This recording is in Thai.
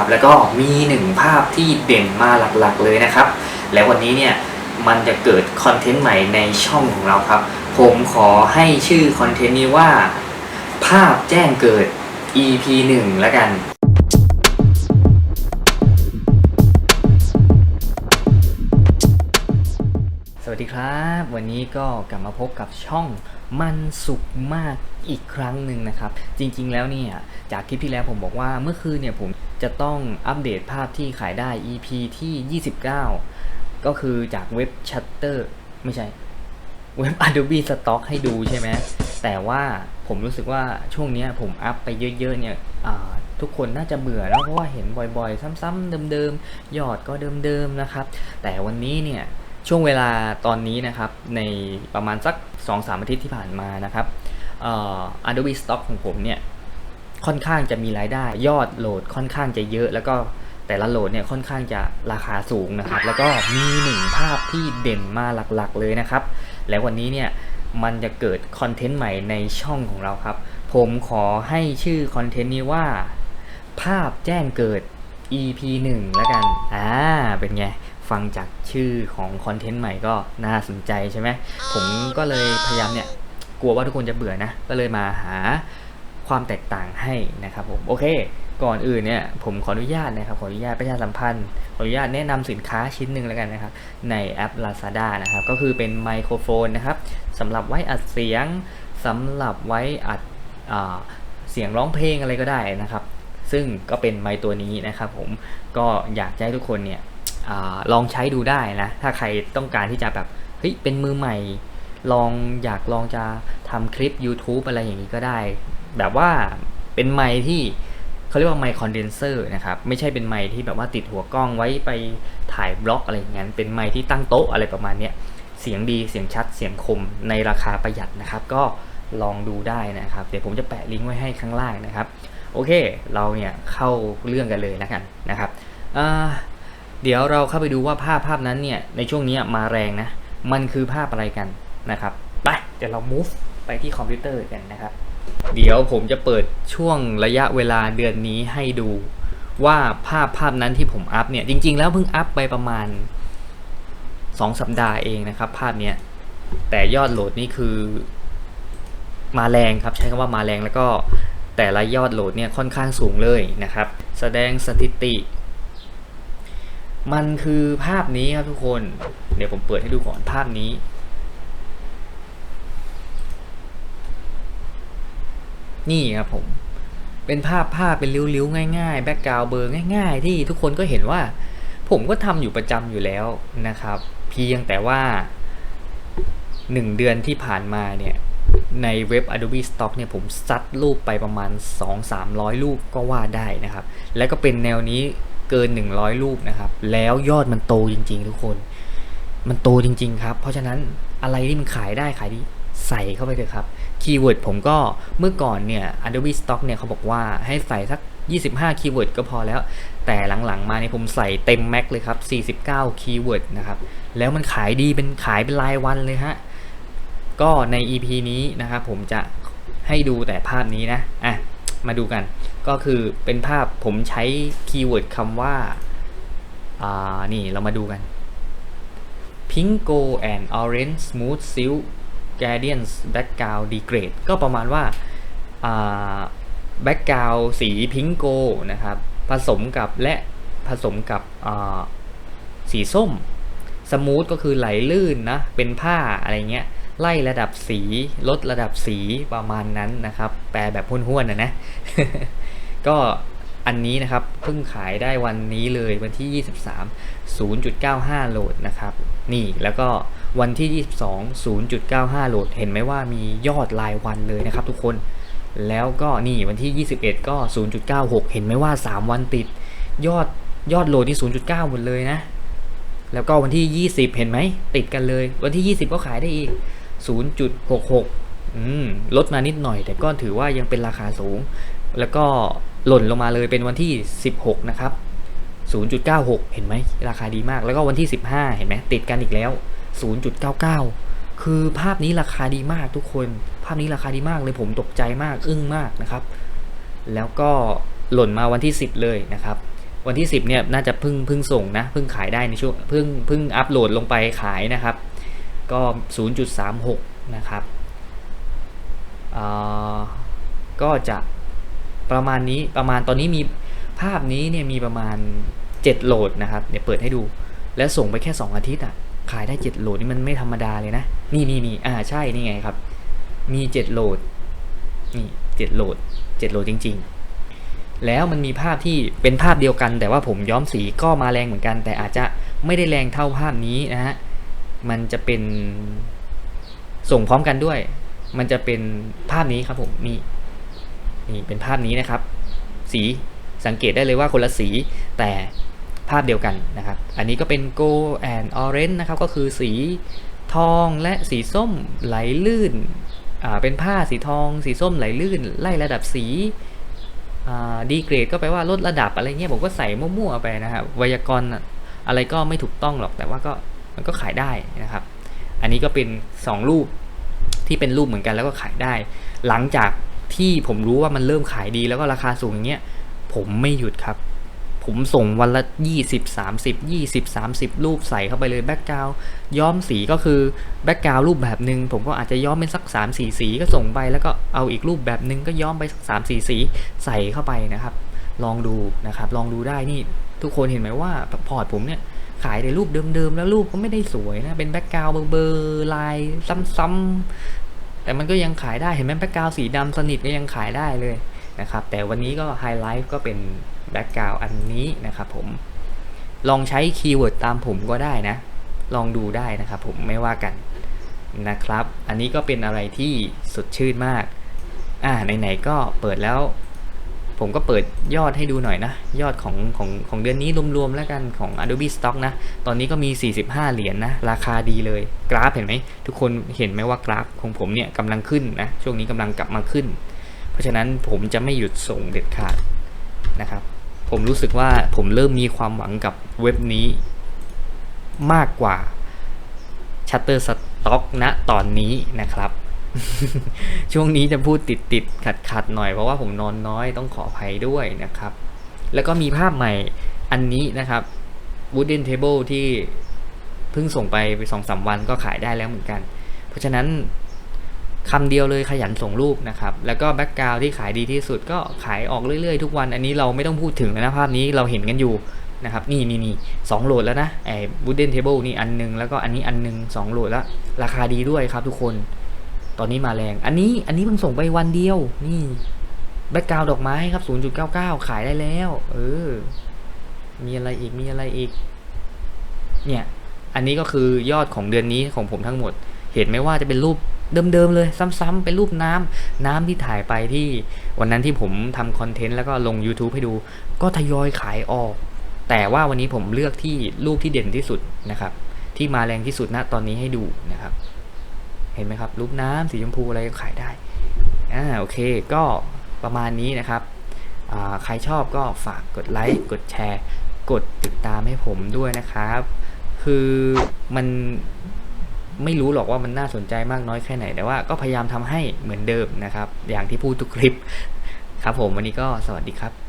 ครับแล้วก็มีหนึ่งภาพที่เด่นมาหลักๆเลยนะครับ แล้ววันนี้เนี่ยมันจะเกิดคอนเทนต์ใหม่ในช่องของเราครับ ผมขอให้ชื่อคอนเทนต์นี้ว่า ภาพแจ้งเกิด EP 1 แล้วกัน สวัสดีครับ วันนี้ก็กลับมาพบกับช่องมันสุขมากอีกครั้งหนึ่งนะครับ จริงๆแล้วเนี่ยจากคลิปที่แล้วผมบอกว่าเมื่อคืนเนี่ยผม จะต้องอัปเดตภาพที่ขายได้ EP ที่ 29 ก็คือจากเว็บ Shutter ไม่ใช่ เว็บ Adobe Stock ให้ดูใช่ไหมแต่ว่าผมรู้สึกว่าช่วงนี้ผมอัพไปเยอะๆเนี่ยทุกคนน่าจะเบื่อแล้วเพราะว่าเห็นบ่อยๆ ซ้ำๆเดิมๆยอดก็เดิมๆนะครับ แต่วันนี้เนี่ยช่วงเวลาตอนนี้นะครับ ในประมาณสัก 2-3 อาทิตย์ที่ผ่านมานะครับอ่อ Adobe Stock ของผมเนี่ย ค่อนข้างจะมีรายได้ ยอดโหลดค่อนข้างจะเยอะ แล้วก็แต่ละโหลดเนี่ยค่อนข้างจะราคาสูงนะครับ แล้วก็มีหนึ่งภาพที่เด่นมาหลักๆ เลยนะครับ แล้ววันนี้เนี่ยมันจะเกิดคอนเทนต์ใหม่ในช่องของเราครับ ผมขอให้ชื่อคอนเทนต์นี้ว่า ภาพแจ้งเกิด EP 1แล้วกัน อ่า เป็นไง ฟังจากชื่อของคอนเทนต์ใหม่ก็น่าสนใจใช่ไหม ผมก็เลยพยายามเนี่ย กลัวว่าทุกคนจะเบื่อนะ ก็เลยมาหา ความแตกต่างให้นะครับผมโอเค ก่อนอื่นเนี่ยผมขออนุญาตนะครับขออนุญาตประชาสัมพันธ์ขออนุญาตแนะนำสินค้าชิ้นหนึ่งแล้วกันนะครับ ในแอป Lazada นะครับ ก็คือเป็นไมโครโฟนนะครับสำหรับไว้อัดเสียงสำหรับไว้อัดเสียงร้องเพลงอะไรก็ได้นะครับ ซึ่งก็เป็นไมตัวนี้นะครับผมก็อยากให้ทุกคนเนี่ยอลองใช้ดูได้นะ ถ้าใครต้องการที่จะแบบเฮ้ยเป็นมือใหม่ ลองอยากลองจะทำคลิป YouTube อะไรอย่างนี้ก็ได้ แบบว่าเป็นไมค์ที่เขาเรียกว่าไมค์คอนเดนเซอร์นะครับไม่ใช่เป็นไมค์ที่แบบว่าติดหัวกล้องไว้ไปถ่ายบล็อกอะไรอย่างนั้นเป็นไมค์ที่ตั้งโต๊ะอะไรประมาณเนี้ยเสียงดีเสียงชัดเสียงคมในราคาประหยัดนะครับ ก็ลองดูได้นะครับ เดี๋ยวผมจะแปะลิงก์ไว้ให้ข้างล่างนะครับ โอเค เราเนี่ยเข้าเรื่องกันเลยแล้วกันนะครับเดี๋ยวเราเข้าไปดูว่าภาพภาพนั้นเนี่ยในช่วงนี้มาแรงนะ มันคือภาพอะไรกันนะครับ ไป เดี๋ยวเรา move ไปที่คอมพิวเตอร์กันนะครับ เดี๋ยวผมจะเปิดช่วงระยะเวลาเดือนนี้ให้ดูว่าภาพภาพนั้นที่ผมอัพเนี่ย จริง ๆ แล้วเพิ่งอัพไปประมาณ 2 สัปดาห์เองนะครับ ภาพเนี้ยแต่ยอดโหลดนี่คือ มาแรงครับ ใช้คำว่ามาแรงแล้วก็แต่ละยอดโหลดเนี่ยค่อนข้างสูงเลยนะครับ แสดงสถิติ มันคือภาพนี้ครับทุกคน เดี๋ยวผมเปิดให้ดูก่อนภาพนี้ นี่ครับผม เป็นภาพภาพเป็นริ้วๆง่ายๆแบ็กกราวเบอร์ง่าย ๆ ที่ทุกคนก็เห็นว่า ผมก็ทำอยู่ประจำอยู่แล้วนะครับ เพียงแต่ว่า 1 เดือนที่ผ่านมาเนี่ยในเว็บ Adobe Stock เนี่ยผมซัดรูปไปประมาณ 2-300 รูปก็ว่าได้นะครับ แล้วก็เป็นแนวนี้เกิน 100 รูปนะครับ แล้วยอดมันโตจริง ๆ ทุกคน มันโตจริง ๆ ครับ เพราะฉะนั้นอะไรที่มันขายได้ขายดีใส่เข้าไปเลยครับ คีย์เวิร์ดผมก็เมื่อก่อนเนี่ย Adobe Stock เนี่ยเขาบอกว่าให้ใส่สัก 25 คีย์เวิร์ดก็พอแล้ว แต่หลังๆ มาเนี่ยผมใส่เต็มแม็กเลยครับ 49 คีย์เวิร์ดนะครับ แล้วมันขายดีเป็นขายเป็นรายวันเลยฮะ ก็ใน EP นี้นะครับผมจะให้ดูแต่ภาพนี้นะ อะ มาดูกัน ก็คือเป็นภาพผมใช้คีย์เวิร์ดคำว่า อ่า นี่เรามาดูกัน Pink Gold and Orange Smooth Silk Guardians Background Degrade ก็ประมาณว่า Background สีพิงโกนะครับผสมกับและผสมกับสีส้มสมูทก็คือไหลลื่นนะเป็นผ้าอะไรเงี้ยไล่ระดับสีลดระดับสีประมาณนั้นนะครับ แปลแบบห้วนๆนะนะ ก็อันนี้นะครับเพิ่งขายได้วันนี้เลยวันที่ 23 0.95 โหลดนะครับ นี่แล้วก็ วันที่ 22 0.95 โหลด เห็นไหมว่ามียอดรายวันเลยนะครับทุกคน แล้วก็นี่วันที่ 21 ก็ 0.96 เห็นไหมว่า 3 วันติด ยอดยอดโหลดที่ 0.9 หมดเลยนะ แล้วก็วันที่ 20 เห็นไหม ติดกันเลย วันที่ 20 ก็ขายได้อีก 0.66 อืม ลดมานิดหน่อย แต่ก็ถือว่ายังเป็นราคาสูง แล้วก็หล่นลงมาเลยเป็นวันที่ 16 นะครับ 0.96 เห็นไหม ราคาดีมาก แล้วก็วันที่ 15 เห็นไหม ติดกันอีกแล้ว 0.99 คือภาพนี้ราคาดีมากทุกคน ภาพนี้ราคาดีมากเลยผมตกใจมากอึ้งมากนะครับ แล้วก็หล่นมาวันที่ 10 เลยนะครับ วันที่ 10เนี่ยน่าจะเพิ่งเพิ่งส่งนะเพิ่งขายได้ในช่วงเพิ่งเพิ่งอัปโหลดลงไปขายนะครับ ก็ 0.36 นะครับอ่อก็จะประมาณนี้ประมาณตอนนี้มีภาพนี้เนี่ยมีประมาณ 7 โหลดนะครับเดี๋ยวเปิดให้ดู แล้วส่งไปแค่ 2 อาทิตย์อะ ขายได้ 7 โหลดนี่มันไม่ธรรมดาเลยนะ นี่นี่นี่อ่าใช่นี่ไงครับ มี 7 โหลด นี่7โหลด 7 โหลดจริง ๆ แล้วมันมีภาพที่เป็นภาพเดียวกัน แต่ว่าผมย้อมสีก็มาแรงเหมือนกัน แต่อาจจะไม่ได้แรงเท่าภาพนี้นะฮะ มันจะเป็นส่งพร้อมกันด้วย มันจะเป็นภาพนี้ครับผมนี่นี่เป็นภาพนี้นะครับ สีสังเกตได้เลยว่าคนละสีแต่ ภาพเดียวกันนะครับ อันนี้ก็เป็น gold and orange นะครับ ก็คือสีทองและสีส้มไหลลื่น เป็นผ้าสีทอง สีส้มไหลลื่น ไล่ระดับสีดีเกรดก็แปลว่าลดระดับอะไรเงี้ยผมก็ใส่มั่วๆไปนะครับ ไวยากรณ์อะไรก็ไม่ถูกต้องหรอก แต่ว่าก็มันก็ขายได้นะครับ อันนี้ก็เป็น 2 รูปที่เป็นรูปเหมือนกันแล้วก็ขายได้ หลังจากที่ผมรู้ว่ามันเริ่มขายดีแล้วก็ราคาสูงอย่างเงี้ยผมไม่หยุดครับ ผม ส่งวันละ 20 30 20 30 รูปใส่เข้าไปเลยแบ็กกราวย้อมสีก็คือแบ็กกราวรูปแบบหนึ่งผมก็อาจจะย้อมเป็นสัก 3 4 สีก็ส่งไปแล้วก็เอาอีกรูปแบบหนึ่งก็ย้อมไปสัก 3 4 สีใส่เข้าไปนะครับ ลองดูนะครับลองดูได้นี่ทุกคนเห็นไหมว่าพอร์ตผมเนี่ยขายในรูปเดิมๆ แล้วรูปก็ไม่ได้สวยนะ เป็นแบ็กกราวเบอร์ๆลายซ้ำๆ แต่มันก็ยังขายได้ เห็นไหมแบ็กกราวสีดำสนิทก็ยังขายได้เลยนะครับ แต่วันนี้ก็ไฮไลท์ก็เป็น แบ็กกราวอันนี้นะครับผมลองใช้คีย์เวิร์ดตามผมก็ได้นะ ลองดูได้นะครับผมไม่ว่ากันนะครับ อันนี้ก็เป็นอะไรที่สดชื่นมาก อ่าไหนๆก็เปิดแล้ว ผมก็เปิดยอดให้ดูหน่อยนะ ยอดของของของเดือนนี้รวมๆแล้วกันของ Adobe Stock นะ ตอนนี้ก็มี 45 เหรียญนนะ ราคาดีเลย กราฟเห็นไหม ทุกคนเห็นไหมว่ากราฟของผมเนี่ยกำลังขึ้นนะ ช่วงนี้กำลังกลับมาขึ้น เพราะฉะนั้นผมจะไม่หยุดส่งเด็ดขาดนะครับ ผมรู้สึกว่าผมเริ่มมีความหวังกับเว็บนี้มากกว่า Shutterstock ณตอนนี้นะครับ ช่วงนี้จะพูดติดติดขัดขัดหน่อยเพราะว่าผมนอนน้อยต้องขออภัยด้วยนะครับ แล้วก็มีภาพใหม่อันนี้นะครับ Wooden Table ที่เพิ่งส่งไปไปสองสามวันก็ขายได้แล้วเหมือนกัน เพราะฉะนั้น คำเดียวเลยขยันส่งรูปนะครับ แล้วก็แบ็กกราวที่ขายดีที่สุดก็ขายออกเรื่อยๆ ทุกวัน อันนี้เราไม่ต้องพูดถึงแล้วนะภาพนี้เราเห็นกันอยู่นะครับ นี่นี่นี่สองโหลดแล้วนะไอ้ Wooden Table นี่อันหนึง แล้วก็อันนี้อันหนึงสองโหลดแล้ว ราคาดีด้วยครับทุกคน ตอนนี้มาแรง อันนี้อันนี้เพิ่งส่งไปวันเดียว นี่แบ็กกราวดอกไม้ครับ 0.99 ขายได้แล้ว เออ มีอะไรอีกมีอะไรอีก เนี่ย อันนี้ก็คือยอดของเดือนนี้ของผมทั้งหมด เห็นไหมว่าจะเป็นรูป เดิมๆเลยซ้ำๆเป็นรูปน้ำน้ำที่ถ่ายไปที่วันนั้นที่ผมทำคอนเทนต์แล้วก็ลง YouTube ให้ดู ก็ทยอยขายออก แต่ว่าวันนี้ผมเลือกที่รูปที่เด่นที่สุดนะครับ ที่มาแรงที่สุดณตอนนี้ให้ดูนะครับ เห็นไหมครับ รูปน้ำสีชมพูอะไรก็ขายได้อ่าโอเค ก็ประมาณนี้นะครับใครชอบก็ฝากกดไลค์กดแชร์ กดติดตามให้ผมด้วยนะครับ คือมัน ไม่รู้หรอกว่ามันน่าสนใจมากน้อยแค่ไหน แต่ว่าก็พยายามทำให้เหมือนเดิมนะครับ อย่างที่พูดทุกคลิป ครับผมวันนี้ก็สวัสดีครับ